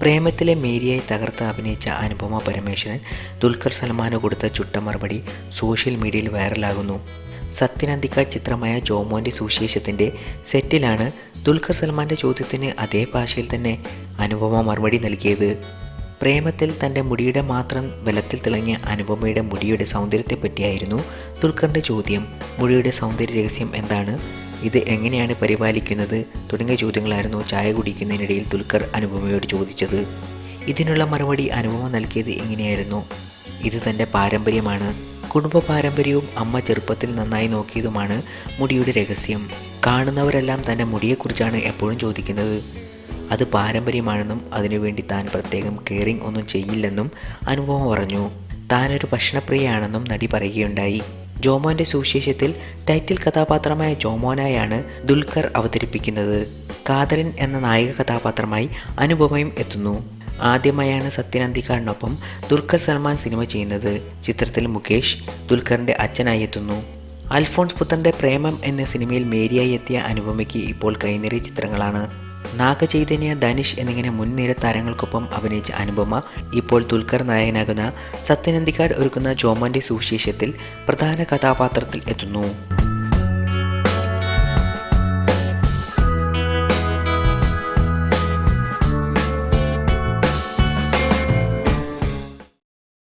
പ്രേമത്തിലെ മേരിയായി തകർത്ത് അഭിനയിച്ച അനുപമ പരമേശ്വരൻ ദുൽഖർ സൽമാന് കൊടുത്ത ചുട്ട മറുപടി സോഷ്യൽ മീഡിയയിൽ വൈറലാകുന്നു. സത്യനന്ദിക്ക ചിത്രമായ ജോമോന്റെ സുവിശേഷത്തിന്റെ സെറ്റിലാണ് ദുൽഖർ സൽമാന്റെ ചോദ്യത്തിന് അതേ ഭാഷയിൽ തന്നെ അനുപമ മറുപടി നൽകിയത്. പ്രേമത്തിൽ തന്റെ മുടിയുടെ മാത്രം ബലത്തിൽ തിളങ്ങിയ അനുപമയുടെ മുടിയുടെ സൗന്ദര്യത്തെപ്പറ്റിയായിരുന്നു ദുൽഖറിന്റെ ചോദ്യം. മുടിയുടെ സൗന്ദര്യ രഹസ്യം എന്താണ്? ഇത് എങ്ങനെയാണ് പരിപാലിക്കുന്നത്? തുടങ്ങിയ ചോദ്യങ്ങളായിരുന്നു ചായ കുടിക്കുന്നതിനിടയിൽ ദുൽഖർ അനുപമയോട് ചോദിച്ചത്. ഇതിനുള്ള മറുപടി അനുപമ നൽകിയത് എങ്ങനെയായിരുന്നു ഇത് തന്റെ പാരമ്പര്യമാണ്. കുടുംബ പാരമ്പര്യവും അമ്മ ചെറുപ്പത്തിൽ നന്നായി നോക്കിയതുമാണ് മുടിയുടെ രഹസ്യം. കാണുന്നവരെല്ലാം തന്റെ മുടിയെക്കുറിച്ചാണ് എപ്പോഴും ചോദിക്കുന്നത്. അത് പാരമ്പര്യമാണെന്നും അതിനുവേണ്ടി താൻ പ്രത്യേകം കെയറിങ് ഒന്നും ചെയ്യില്ലെന്നും അനുപമ പറഞ്ഞു. താനൊരു ഭക്ഷണപ്രിയയാണെന്നും നടി പറയുകയുണ്ടായി. ജോമോന്റെ സുവിശേഷത്തിൽ ടൈറ്റിൽ കഥാപാത്രമായ ജോമോനായാണ് ദുൽഖർ അവതരിപ്പിക്കുന്നത്. കാതരൻ എന്ന നായിക കഥാപാത്രമായി അനുപമയും എത്തുന്നു. ആദ്യമായാണ് സത്യനന്ദിക്കാടിനൊപ്പം ദുൽഖർ സൽമാൻ സിനിമ ചെയ്യുന്നത്. ചിത്രത്തിൽ മുകേഷ് ദുൽഖറിന്റെ അച്ഛനായി എത്തുന്നു. അൽഫോൺസ് പുത്തന്റെ പ്രേമം എന്ന സിനിമയിൽ മേരിയായി എത്തിയ അനുപമയ്ക്ക് ഇപ്പോൾ കൈനിറിയ ചിത്രങ്ങളാണ്. നാഗചൈതന്യ ധനുഷ് എന്നിങ്ങനെ മുൻനിര താരങ്ങൾക്കൊപ്പം അഭിനയിച്ച അനുപമ ഇപ്പോൾ തുൽക്കർ നായകനാകുന്ന സത്യനന്ദിക്കാട് ഒരുക്കുന്ന ജോമന്റെ സുവിശേഷത്തിൽ പ്രധാന കഥാപാത്രത്തിൽ എത്തുന്നു.